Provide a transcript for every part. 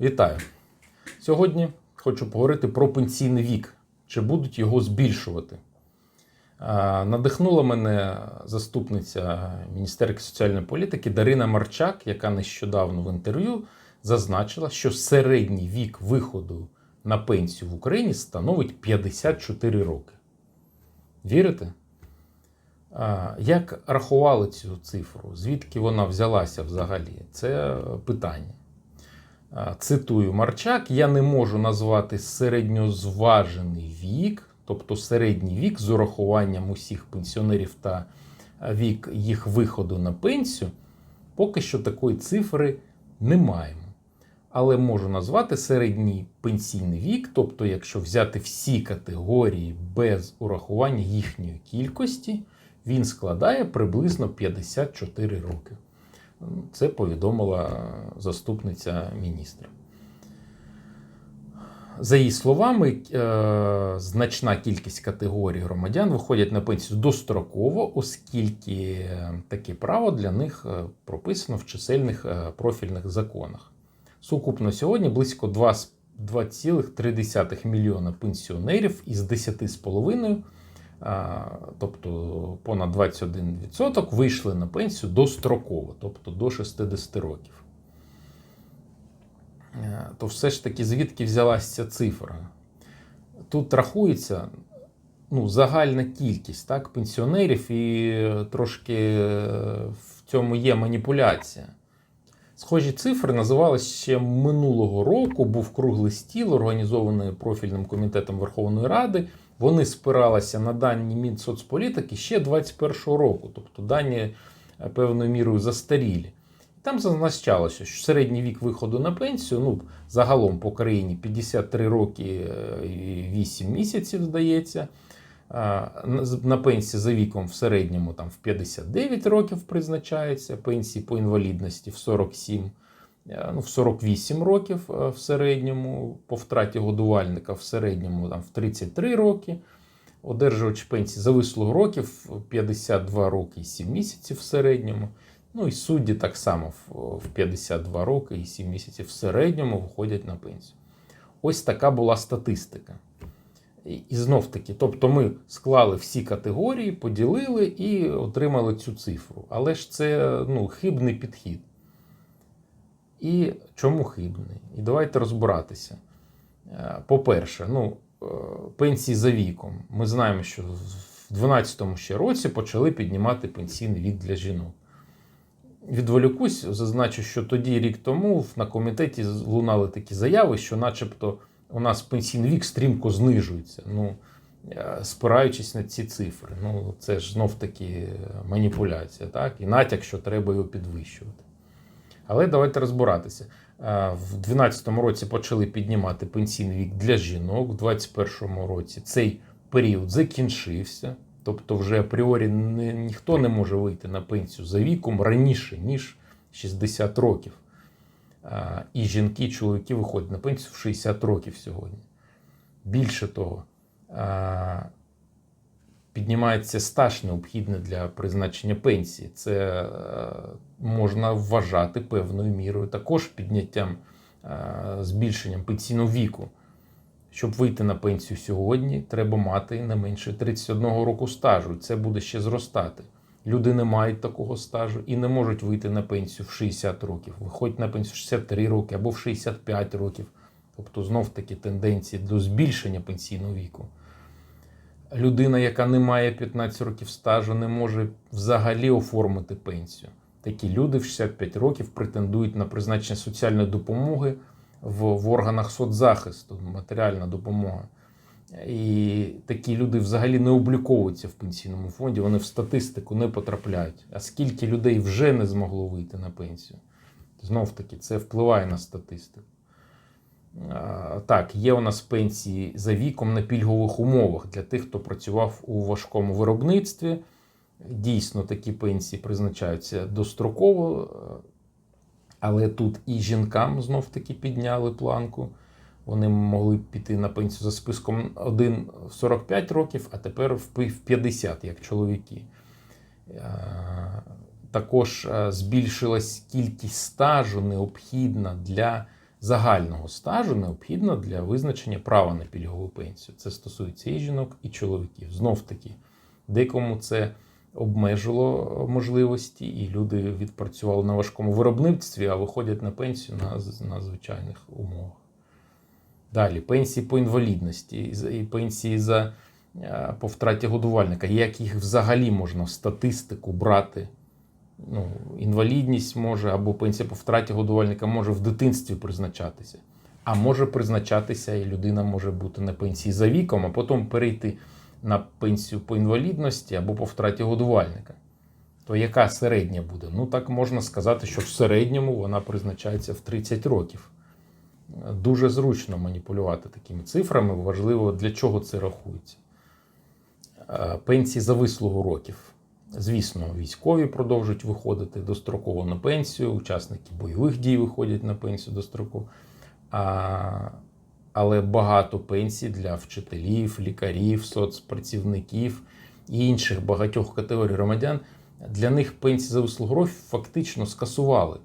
Вітаю! Сьогодні хочу поговорити про пенсійний вік. Чи будуть його збільшувати? Надихнула мене заступниця Міністерки соціальної політики Дарина Марчак, яка нещодавно в інтерв'ю зазначила, що середній вік виходу на пенсію в Україні становить 54 роки. Вірите? Як рахували цю цифру? Звідки вона взялася взагалі? Це питання. Цитую Марчак: я не можу назвати середньозважений вік, тобто середній вік з урахуванням усіх пенсіонерів та вік їх виходу на пенсію. Поки що такої цифри не маємо. Але можу назвати середній пенсійний вік, тобто, якщо взяти всі категорії без урахування їхньої кількості, він складає приблизно 54 роки. Це повідомила заступниця міністра. За її словами, е, значна кількість категорій громадян виходять на пенсію достроково, оскільки таке право для них е, прописано в чисельних е, профільних законах. Сукупно сьогодні близько 2,3 мільйона пенсіонерів із 10,5, тобто понад 21%, вийшли на пенсію достроково, тобто до 60 років. То все ж таки, звідки взялася ця цифра? Тут рахується ну, загальна кількість так, пенсіонерів, і трошки в цьому є маніпуляція. Схожі цифри називалися ще минулого року. Був круглий стіл, організований профільним комітетом Верховної Ради. Вони спиралися на дані Мінсоцполітики ще 2021 року, тобто дані певною мірою застарілі. Там зазначалося, що середній вік виходу на пенсію ну, загалом по країні 53 роки і 8 місяців, здається. На пенсії за віком в середньому там, в 59 років призначається, пенсії по інвалідності в 47, ну, в 48 років в середньому, по втраті годувальника в середньому там, в 33 роки. Одержувач пенсії за вислугу років 52 роки і 7 місяців в середньому. Ну і судді так само в 52 роки і 7 місяців в середньому виходять на пенсію. Ось така була статистика. І знов таки, тобто ми склали всі категорії, поділили і отримали цю цифру. Але ж це ну, хибний підхід. І чому хибний? І давайте розбиратися. По-перше, ну, пенсії за віком. Ми знаємо, що в 2012 ще році почали піднімати пенсійний вік для жінок. Відволікусь, зазначу, що тоді рік тому на комітеті лунали такі заяви, що, начебто, у нас пенсійний вік стрімко знижується. Ну, спираючись на ці цифри. Ну, це ж знов таки маніпуляція, так? І натяк, що треба його підвищувати. Але давайте розбиратися. В 2012 році почали піднімати пенсійний вік для жінок, в 2021 році цей період закінчився. Тобто, вже апріорі ні, ніхто не може вийти на пенсію за віком раніше, ніж 60 років. І жінки, і чоловіки виходять на пенсію в 60 років сьогодні. Більше того, а, піднімається стаж необхідний для призначення пенсії. Це можна вважати певною мірою також підняттям, збільшенням пенсійного віку. Щоб вийти на пенсію сьогодні, треба мати не менше 31 року стажу. Це буде ще зростати. Люди не мають такого стажу і не можуть вийти на пенсію в 60 років. Виходять на пенсію в 63 роки або в 65 років. Тобто, знов таки тенденції до збільшення пенсійного віку. Людина, яка не має 15 років стажу, не може взагалі оформити пенсію. Такі люди в 65 років претендують на призначення соціальної допомоги в, в органах соцзахисту, матеріальна допомога. І такі люди взагалі не обліковуються в пенсійному фонді, вони в статистику не потрапляють. А скільки людей вже не змогло вийти на пенсію? Знов таки, це впливає на статистику. Так, є у нас пенсії за віком на пільгових умовах для тих, хто працював у важкому виробництві. Дійсно, такі пенсії призначаються достроково, але тут і жінкам знов таки підняли планку. Вони могли піти на пенсію за списком один в 45 років, а тепер в 50, як чоловіки. Також збільшилась кількість стажу необхідна для загального стажу необхідна для визначення права на пільгову пенсію. Це стосується і жінок, і чоловіків. Знов таки, декому це обмежило можливості, і люди відпрацювали на важкому виробництві, а виходять на пенсію на, на звичайних умовах. Далі пенсії по інвалідності і пенсії за е, по втраті годувальника. Як їх взагалі можна в статистику брати? Ну, інвалідність може або пенсія по втраті годувальника може в дитинстві призначатися. А може призначатися, і людина може бути на пенсії за віком, а потім перейти на пенсію по інвалідності або по втраті годувальника. То яка середня буде? Ну так можна сказати, що в середньому вона призначається в 30 років. Дуже зручно маніпулювати такими цифрами. Важливо, для чого це рахується. Е, Пенсії за вислугу років. Звісно, військові продовжують виходити достроково на пенсію, учасники бойових дій виходять на пенсію достроково. А, але багато пенсій для вчителів, лікарів, соцпрацівників і інших багатьох категорій громадян. Для них пенсії за вислугу фактично скасували.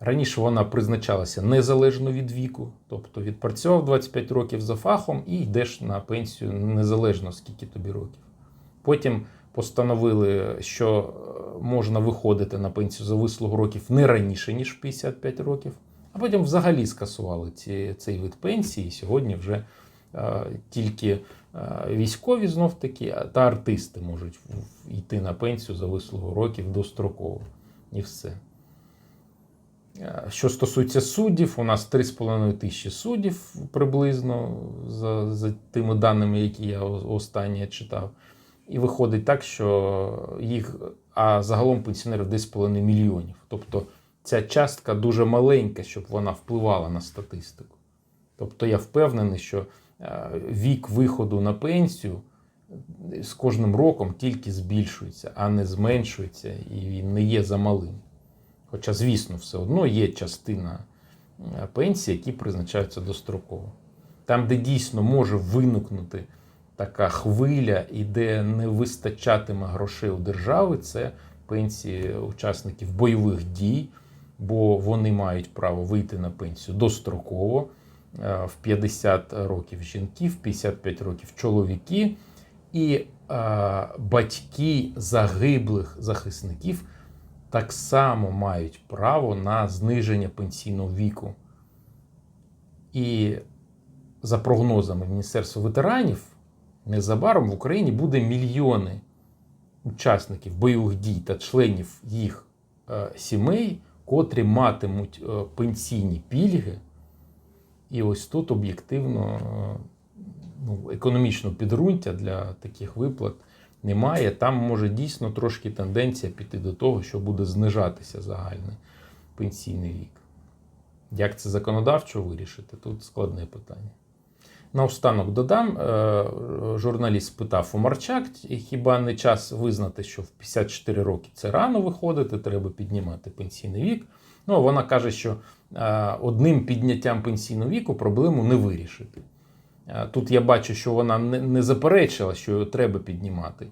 Раніше вона призначалася незалежно від віку, тобто відпрацював 25 років за фахом і йдеш на пенсію незалежно скільки тобі років. Потім постановили, що е, можна виходити на пенсію за вислугу років не раніше, ніж 55 років, а потім взагалі скасували ці, цей вид пенсії. І сьогодні вже е, тільки е, військові знов таки та артисти можуть йти на пенсію за вислугу років достроково. І все. Е, Що стосується суддів, у нас 3,5 тисячі суддів приблизно за, за тими даними, які я останнє читав. І виходить так, що їх, а загалом пенсіонерів 10,5 мільйонів. Тобто ця частка дуже маленька, щоб вона впливала на статистику. Тобто я впевнений, що е, вік виходу на пенсію з кожним роком тільки збільшується, а не зменшується, і він не є замалим. Хоча, звісно, все одно є частина е, пенсій, які призначаються достроково. Там, де дійсно може виникнути така хвиля, і де не вистачатиме грошей у держави, це пенсії учасників бойових дій, бо вони мають право вийти на пенсію достроково е, в 50 років жінки, в 55 років чоловіки, і е, батьки загиблих захисників так само мають право на зниження пенсійного віку. І за прогнозами Міністерства ветеранів, незабаром в Україні буде мільйони учасників бойових дій та членів їх е, сімей, котрі матимуть е, пенсійні пільги. І ось тут об'єктивно е, ну, економічного підґрунтя для таких виплат немає. Там може дійсно трошки тенденція піти до того, що буде знижатися загальний пенсійний вік. Як це законодавчо вирішити? Тут складне питання. Наостанок додам, е, журналіст спитав у Марчак, хіба не час визнати, що в 54 роки це рано виходити, треба піднімати пенсійний вік. Ну, вона каже, що е, одним підняттям пенсійного віку проблему не вирішити. Е, Тут я бачу, що вона не, заперечила, що його треба піднімати,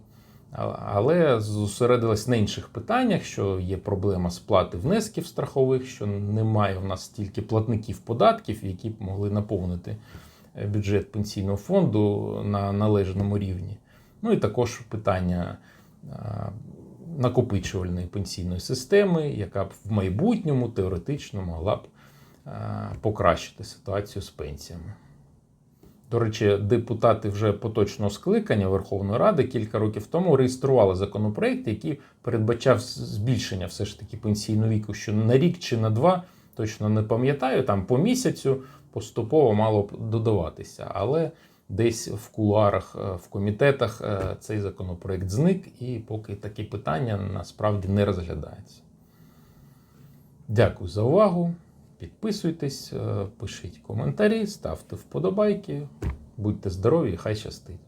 але зосередилась на інших питаннях, що є проблема сплати внесків страхових, що немає в нас стільки платників податків, які б могли наповнити бюджет пенсійного фонду на належному рівні. Ну і також питання е, накопичувальної пенсійної системи, яка б в майбутньому теоретично могла б е, покращити ситуацію з пенсіями. До речі, депутати вже поточного скликання Верховної Ради кілька років тому реєстрували законопроект, який передбачав збільшення все ж таки пенсійного віку, що на рік чи на два, точно не пам'ятаю, там по місяцю поступово мало б додаватися. Але десь в кулуарах, е, в комітетах е, цей законопроект зник, і поки такі питання насправді не розглядаються. Дякую за увагу. Підписуйтесь, е, пишіть коментарі, ставте вподобайки. Будьте здорові, хай щастить.